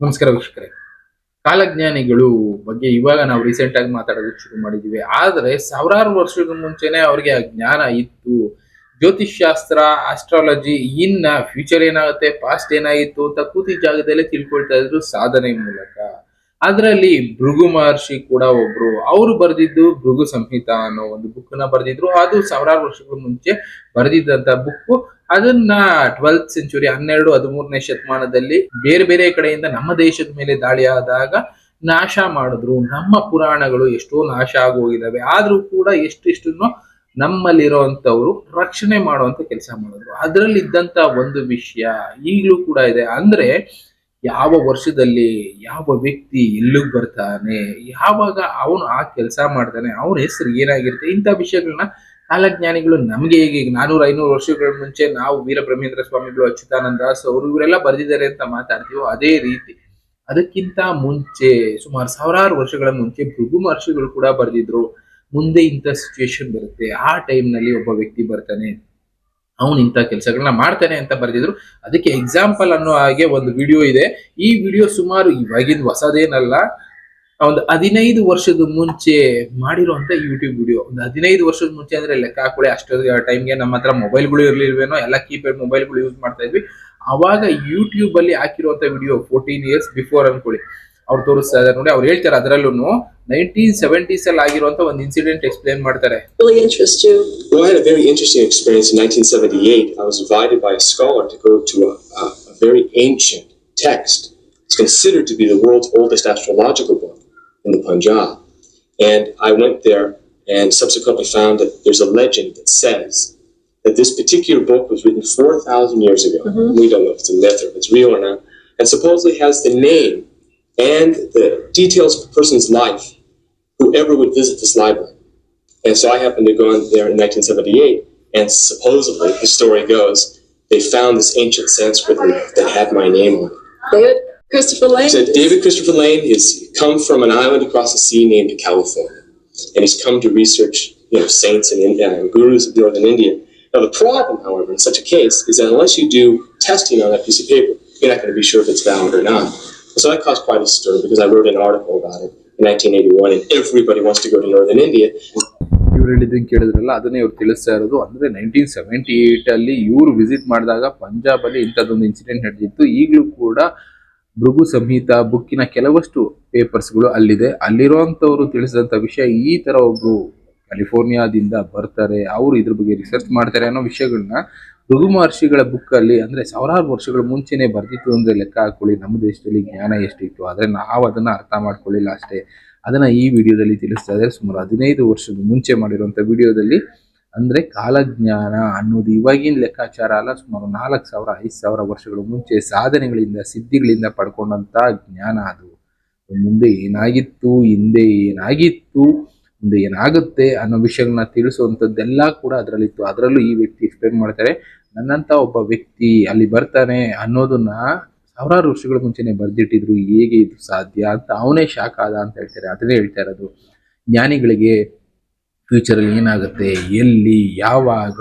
ನಮಸ್ಕಾರ ವೀಕ್ಷಕರೇ. ಕಾಲಜ್ಞಾನಿಗಳು ಬಗ್ಗೆ ಇವಾಗ ನಾವು ರೀಸೆಂಟ್ ಆಗಿ ಮಾತಾಡೋದಕ್ಕೆ ಶುರು ಮಾಡಿದೀವಿ. ಆದ್ರೆ ಸಾವಿರಾರು ವರ್ಷದ ಮುಂಚೆನೆ ಅವ್ರಿಗೆ ಆ ಜ್ಞಾನ ಇತ್ತು. ಜ್ಯೋತಿಷ್ ಶಾಸ್ತ್ರ ಆಸ್ಟ್ರಾಲಜಿ ಇನ್ನ ಫ್ಯೂಚರ್ ಏನಾಗುತ್ತೆ ಪಾಸ್ಟ್ ಏನಾಗಿತ್ತು ಅಂತ ಕೂತಿ ಜಾಗದಲ್ಲೇ ತಿಳ್ಕೊಳ್ತಾ ಇದ್ರು ಸಾಧನೆ ಮೂಲಕ. ಅದರಲ್ಲಿ ಭೃಗು ಮಹರ್ಷಿ ಕೂಡ ಒಬ್ರು. ಅವರು ಬರೆದಿದ್ದು ಭೃಗು ಸಂಹಿತ ಅನ್ನೋ ಒಂದು ಬುಕ್ನ ಬರೆದಿದ್ರು. ಅದು ಸಾವಿರಾರು ವರ್ಷಗಳ ಮುಂಚೆ ಬರೆದಿದ್ದಂತ ಬುಕ್ ಅದನ್ನ ಟ್ವೆಲ್ತ್ ಸೆಂಚುರಿ ಹನ್ನೆರಡು ಹದಿಮೂರನೇ ಶತಮಾನದಲ್ಲಿ ಬೇರೆ ಬೇರೆ ಕಡೆಯಿಂದ ನಮ್ಮ ದೇಶದ ಮೇಲೆ ದಾಳಿ ಆದಾಗ ನಾಶ ಮಾಡಿದ್ರು. ನಮ್ಮ ಪುರಾಣಗಳು ಎಷ್ಟೋ ನಾಶ ಆಗೋಗಿದ್ದಾವೆ. ಆದ್ರೂ ಕೂಡ ಎಷ್ಟಿಷ್ಟನ್ನು ನಮ್ಮಲ್ಲಿರುವಂತವ್ರು ರಕ್ಷಣೆ ಮಾಡುವಂತ ಕೆಲಸ ಮಾಡಿದ್ರು. ಅದರಲ್ಲಿ ಇದ್ದಂತ ಒಂದು ವಿಷಯ ಈಗಲೂ ಕೂಡ ಇದೆ. ಅಂದ್ರೆ ಯಾವ ವರ್ಷದಲ್ಲಿ ಯಾವ ವ್ಯಕ್ತಿ ಎಲ್ಲಿಗೆ ಬರ್ತಾನೆ? ಯಾವಾಗ ಅವನು ಆ ಕೆಲಸ ಮಾಡ್ತಾನೆ? ಅವನ ಹೆಸರು ಏನಾಗಿರುತ್ತೆ? ಇಂಥ ವಿಷಯಗಳನ್ನ ಕಾಲಜ್ಞಾನಿಗಳು ನಮಗೆ ಹೇಗೆ ಈಗ ನಾನೂರ, ಐನೂರು ವರ್ಷಗಳ ಮುಂಚೆ ನಾವು ವೀರಬ್ರಹ್ಮೇಂದ್ರ ಸ್ವಾಮಿಗಳು ಅಚ್ಯುತಾನಂದ ಅವರು ಇವರೆಲ್ಲ ಬರೆದಿದ್ದಾರೆ ಅಂತ ಮಾತಾಡ್ತೀವೋ ಅದೇ ರೀತಿ. ಅದಕ್ಕಿಂತ ಮುಂಚೆ ಸುಮಾರು ಸಾವಿರಾರು ವರ್ಷಗಳ ಮುಂಚೆ ಭೃಗು ಮಹರ್ಷಿಗಳು ಕೂಡ ಬರೆದಿದ್ರು. ಮುಂದೆ ಇಂಥ ಸಿಚುವೇಶನ್ ಬರುತ್ತೆ. ಆ ಟೈಮ್ನಲ್ಲಿ ನಲ್ಲಿ ಒಬ್ಬ ವ್ಯಕ್ತಿ ಬರ್ತಾನೆ. ಅವನು ಇಂಥ ಕೆಲಸಗಳನ್ನ ಮಾಡ್ತಾನೆ ಅಂತ ಬರೆದಿದ್ರು. ಅದಕ್ಕೆ ಎಕ್ಸಾಂಪಲ್ ಅನ್ನೋ ಹಾಗೆ ಒಂದು ವಿಡಿಯೋ ಇದೆ. ಈ ವಿಡಿಯೋ ಸುಮಾರು ಇವಾಗಿನ ಹೊಸದೇನಲ್ಲ. ಒಂದು ಹದಿನೈದು ವರ್ಷದ ಮುಂಚೆ ಮಾಡಿರುವಂತ ಯೂಟ್ಯೂಬ್ ವಿಡಿಯೋ ಒಂದು ಹದಿನೈದು ವರ್ಷದ ಮುಂಚೆ ಅಂದ್ರೆ ಲೆಕ್ಕ ಹಾಕೊಳ್ಳಿ ಅಷ್ಟೊಂದು ಟೈಮ್ಗೆ ನಮ್ಮ ಹತ್ರ ಮೊಬೈಲ್ಗಳು ಇರ್ಲಿಲ್ವೇನೋ ಎಲ್ಲ ಕೀಪ್ಯಾಡ್ ಮೊಬೈಲ್ಗಳು ಯೂಸ್ ಮಾಡ್ತಾ ಇದ್ವಿ ಅವಾಗ ಯೂಟ್ಯೂಬ್ ಅಲ್ಲಿ ಹಾಕಿರುವಂತ ವಿಡಿಯೋ ಫೋರ್ಟೀನ್ ಇಯರ್ಸ್ ಬಿಫೋರ್ ಅನ್ಕೊಳ್ಳಿ ಅವ್ರು ತೋರಿಸ್ತಾ ಇದಾರೆ ನೋಡಿ ಅವ್ರು ಹೇಳ್ತಾರೆ ಅದರಲ್ಲೂ ನೈನ್ಟೀನ್ ಸೆವೆಂಟೀಸ್ ಅಲ್ಲಿ ಆಗಿರುವಂತ ಒಂದು ಇನ್ಸಿಡೆಂಟ್ ಎಕ್ಸ್ಪ್ಲೇನ್ ಮಾಡ್ತಾರೆ really interest you? Well, I had a very interesting experience in 1978. I was invited by a scholar to go to a, a, a very ancient text. It's considered to be the world's oldest astrological in the Punjab. And I went there and subsequently found that there's a legend that says that this particular book was written 4,000 years ago. Mm-hmm. We don't know if it's a myth or if it's real or not. And supposedly has the name and the details of a person's life, whoever would visit this library. And so I happened to go in there in 1978, and supposedly, the story goes, they found this ancient Sanskrit that that had my name on it. David Christopher Lane? It said David Christopher Lane has come from an island across the sea named California, and he's come to research, you know, saints and, India, and gurus of northern India. Now the problem, however, in such a case, is that unless you do testing on that piece of paper, you're not going to be sure if it's valid or not. So that caused quite a stir because I wrote an article about it in 1981, and everybody wants to go to northern India. ಇವ್ರು ಹೇಳಿದ್ದನ್ನು ಕೇಳಿದ್ರಲ್ಲ ಅದನ್ನೇ ಇವ್ರು ತಿಳಿಸ್ತಾ ಇರೋದು ಅಂದ್ರೆ nineteen seventy eight ಅಲ್ಲಿ ಇವ್ರು ವಿಸಿಟ್ ಮಾಡಿದಾಗ ಪಂಜಾಬ್ ಅಲ್ಲಿ ಇಂಥದ್ದೊಂದು ಇನ್ಸಿಡೆಂಟ್ ನಡೆದಿತ್ತು ಈಗಲೂ ಕೂಡ ಭೃಗು ಸಂಹಿತ ಬುಕ್ಕಿನ ಕೆಲವಷ್ಟು ಪೇಪರ್ಸ್ಗಳು ಅಲ್ಲಿದೆ. ಅಲ್ಲಿರುವಂತವ್ರು ತಿಳಿಸಿದಂಥ ವಿಷಯ ಈ ತರ ಒಬ್ಬರು ಕ್ಯಾಲಿಫೋರ್ನಿಯಾದಿಂದ ಬರ್ತಾರೆ, ಅವರು ಇದ್ರ ಬಗ್ಗೆ ರಿಸರ್ಚ್ ಮಾಡ್ತಾರೆ ಅನ್ನೋ ವಿಷಯಗಳನ್ನ ಭೃಗು ಮಹರ್ಷಿಗಳ ಬುಕ್ಕಲ್ಲಿ ಅಂದರೆ ಸಾವಿರಾರು ವರ್ಷಗಳ ಮುಂಚೆನೆ ಬರ್ದಿತ್ತು ಅಂದರೆ ಲೆಕ್ಕ ಹಾಕೊಳ್ಳಿ. ನಮ್ಮ ದೇಶದಲ್ಲಿ ಜ್ಞಾನ ಎಷ್ಟಿತ್ತು ಆದರೆ ನಾವು ಅದನ್ನ ಅರ್ಥ ಮಾಡ್ಕೊಳ್ಳಿಲ್ಲ ಅಷ್ಟೇ. ಅದನ್ನ ಈ ವಿಡಿಯೋದಲ್ಲಿ ತಿಳಿಸ್ತಾ ಇದ್ದಾರೆ. ಸುಮಾರು ಹದಿನೈದು ವರ್ಷದ ಮುಂಚೆ ಮಾಡಿರುವಂತ ವಿಡಿಯೋದಲ್ಲಿ ಅಂದ್ರೆ ಕಾಲಜ್ಞಾನ ಅನ್ನೋದು ಇವಾಗಿನ ಲೆಕ್ಕಾಚಾರ ಅಲ್ಲ, ಸುಮಾರು ನಾಲ್ಕು ಸಾವಿರ, ಐದು ಸಾವಿರ ವರ್ಷಗಳ ಮುಂಚೆ ಸಾಧನೆಗಳಿಂದ, ಸಿದ್ಧಿಗಳಿಂದ ಪಡ್ಕೊಂಡಂತ ಜ್ಞಾನ ಅದು. ಮುಂದೆ ಏನಾಗಿತ್ತು, ಹಿಂದೆ ಏನಾಗಿತ್ತು, ಮುಂದೆ ಏನಾಗುತ್ತೆ ಅನ್ನೋ ವಿಷಯಗಳನ್ನ ತಿಳಿಸುವಂಥದ್ದೆಲ್ಲ ಕೂಡ ಅದರಲ್ಲಿತ್ತು. ಅದರಲ್ಲೂ ಈ ವ್ಯಕ್ತಿ ಎಕ್ಸ್ಪ್ಲೇನ್ ಮಾಡ್ತಾರೆ. ನನ್ನಂತ ಒಬ್ಬ ವ್ಯಕ್ತಿ ಅಲ್ಲಿ ಬರ್ತಾನೆ ಅನ್ನೋದನ್ನ ಸಾವಿರಾರು ವರ್ಷಗಳ ಮುಂಚೆನೆ ಬರೆದಿಟ್ಟಿದ್ರು, ಹೇಗೆ ಇದು ಸಾಧ್ಯ ಅಂತ ಅವನೇ ಶಾಕ್ ಆದ ಅಂತ ಹೇಳ್ತಾರೆ. ಅದನ್ನೇ ಹೇಳ್ತಾ ಇರೋದು. ಜ್ಞಾನಿಗಳಿಗೆ ಫ್ಯೂಚರಲ್ಲಿ ಏನಾಗುತ್ತೆ, ಎಲ್ಲಿ, ಯಾವಾಗ,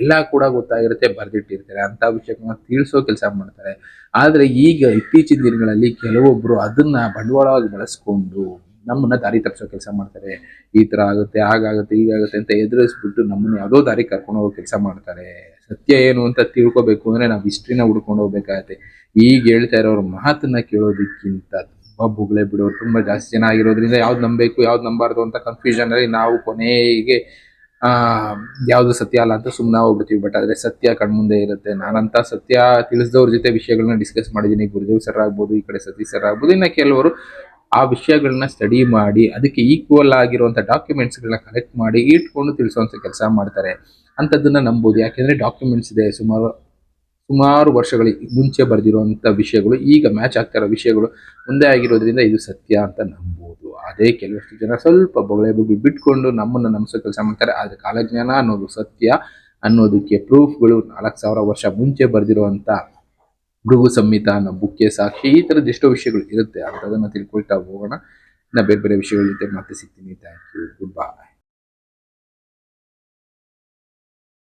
ಎಲ್ಲ ಕೂಡ ಗೊತ್ತಾಗಿರುತ್ತೆ, ಬರೆದಿಟ್ಟಿರ್ತಾರೆ. ಅಂತ ವಿಷಯಗಳನ್ನ ತಿಳಿಸೋ ಕೆಲಸ ಮಾಡ್ತಾರೆ. ಆದರೆ ಈಗ ಇತ್ತೀಚಿನ ದಿನಗಳಲ್ಲಿ ಕೆಲವೊಬ್ಬರು ಅದನ್ನ ಬಂಡವಾಳವಾಗಿ ಬಳಸ್ಕೊಂಡು ನಮ್ಮನ್ನ ದಾರಿ ತಪ್ಪಿಸೋ ಕೆಲಸ ಮಾಡ್ತಾರೆ. ಈ ತರ ಆಗುತ್ತೆ ಹಾಗಾಗುತ್ತೆ ಹೀಗಾಗುತ್ತೆ ಅಂತ ಎದುರಿಸ್ಬಿಟ್ಟು ನಮ್ಮನ್ನ ಯಾವುದೋ ದಾರಿ ಕರ್ಕೊಂಡು ಹೋಗೋ ಕೆಲಸ ಮಾಡ್ತಾರೆ. ಸತ್ಯ ಏನು ಅಂತ ತಿಳ್ಕೊಬೇಕು ಅಂದ್ರೆ ನಾವು ಹಿಸ್ಟ್ರಿನ ಹುಡ್ಕೊಂಡು ಹೋಗ್ಬೇಕಾಗತ್ತೆ. ಈಗ ಹೇಳ್ತಾ ಇರೋರು ಮಾತನ್ನ ಕೇಳೋದಕ್ಕಿಂತ ಬಿಡು ಬಿಡೋರು ತುಂಬಾ ಜಾಸ್ತಿ ಜನ ಆಗಿರೋದ್ರಿಂದ ಯಾವ್ದು ನಂಬಬೇಕು, ಯಾವ್ದು ನಂಬಾರ್ದು ಅಂತ ಕನ್ಫ್ಯೂಷನ್ ಅಲ್ಲಿ ನಾವು ಕೊನೆಗೆ ಯಾವ್ದು ಸತ್ಯ ಅಲ್ಲ ಅಂತ ಸುಮ್ಮನೆ ಹೋಗ್ಬಿಡ್ತೀವಿ. ಬಟ್ ಆದ್ರೆ ಸತ್ಯ ಕಣ್ಮುಂದೆ ಇರುತ್ತೆ. ನಾನಂತ ಸತ್ಯ ತಿಳಿಸಿದವ್ರ ಜೊತೆ ವಿಷಯಗಳನ್ನ ಡಿಸ್ಕಸ್ ಮಾಡಿದ್ದೀನಿ. ಗುರುದೇವ್ ಸರ್ ಆಗ್ಬೋದು, ಈ ಕಡೆ ಸತೀಶ್ ಸರ್ ಆಗ್ಬೋದು, ಇನ್ನ ಕೆಲವರು ಆ ವಿಷಯಗಳನ್ನ ಸ್ಟಡಿ ಮಾಡಿ, ಅದಕ್ಕೆ ಈಕ್ವಲ್ ಆಗಿರುವಂತ ಡಾಕ್ಯುಮೆಂಟ್ಸ್ಗಳನ್ನ ಕಲೆಕ್ಟ್ ಮಾಡಿ, ಇಟ್ಕೊಂಡು ತಿಳಿಸುವಂತ ಕೆಲಸ ಮಾಡ್ತಾರೆ. ಅಂಥದ್ದನ್ನು ನಂಬೋದು. ಯಾಕೆಂದ್ರೆ ಡಾಕ್ಯುಮೆಂಟ್ಸ್ ಇದೆ ಸುಮಾರು ಸುಮಾರು ವರ್ಷಗಳ ಮುಂಚೆ ಬರೆದಿರುವಂಥ ವಿಷಯಗಳು, ಈಗ ಮ್ಯಾಚ್ ಆಗ್ತಾ ವಿಷಯಗಳು ಮುಂದೆ ಆಗಿರೋದ್ರಿಂದ ಇದು ಸತ್ಯ ಅಂತ ನಂಬೋದು. ಅದೇ ಕೆಲವಷ್ಟು ಜನ ಸ್ವಲ್ಪ ಬೊಗಳೆ ಬಗ್ಗೆ ಬಿಟ್ಕೊಂಡು ನಮ್ಮನ್ನು ನಂಬಿಸೋ ಕೆಲಸ ಮಾಡ್ತಾರೆ. ಆದರೆ ಕಾಲಜ್ಞಾನ ಅನ್ನೋದು ಸತ್ಯ ಅನ್ನೋದಕ್ಕೆ ಪ್ರೂಫ್ಗಳು ನಾಲ್ಕು ಸಾವಿರ ವರ್ಷ ಮುಂಚೆ ಬರೆದಿರುವಂಥ ಭೃಗು ಸಂಹಿತ ಅನ್ನೋ ಬುಕ್ಕೆ ಸಾಕ್ಷಿ ಈ ಥರದ ಎಷ್ಟೋ ವಿಷಯಗಳು ಇರುತ್ತೆ. ಅದನ್ನು ತಿಳ್ಕೊಳ್ತಾ ಹೋಗೋಣ. ಇನ್ನ ಬೇರೆ ಬೇರೆ ವಿಷಯಗಳ ಜೊತೆ ಮತ್ತೆ ಸಿಗ್ತೀನಿ. Thank you good bye